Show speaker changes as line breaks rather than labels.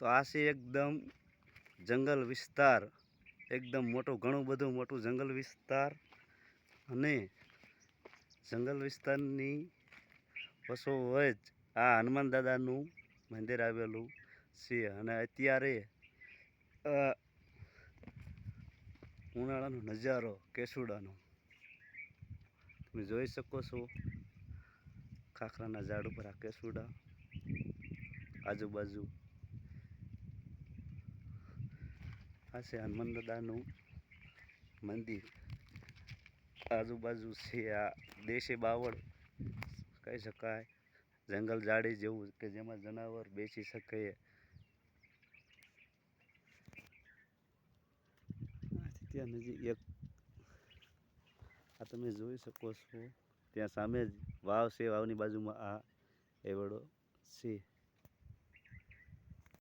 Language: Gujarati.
તો આ છે એકદમ જંગલ વિસ્તાર. એકદમ મોટું, ઘણું બધું મોટું જંગલ વિસ્તાર. અને જંગલ વિસ્તારની વચ્ચોવચ આ હનુમાન દાદાનું મંદિર આવેલું છે. અને અત્યારે ઉનાળાનો નજારો, કેસુડાનો. તમે જોઈ શકો છો ખાખરાના ઝાડ ઉપર આ કેસુડા આજુબાજુ. આ છે હનુમાન દાદાનું મંદિર. આજુબાજુ છે આ દેશી બાવળ. કહી શકાય, જંગલ ઝાડી જેવું કે જેમાં જનાવર બેસી શકે. ત્યાં નજીક એક, આ તમે જોઈ શકો છો, ત્યાં સામે જ વાવ છે, વાવની બાજુમાં આ એવડો છે.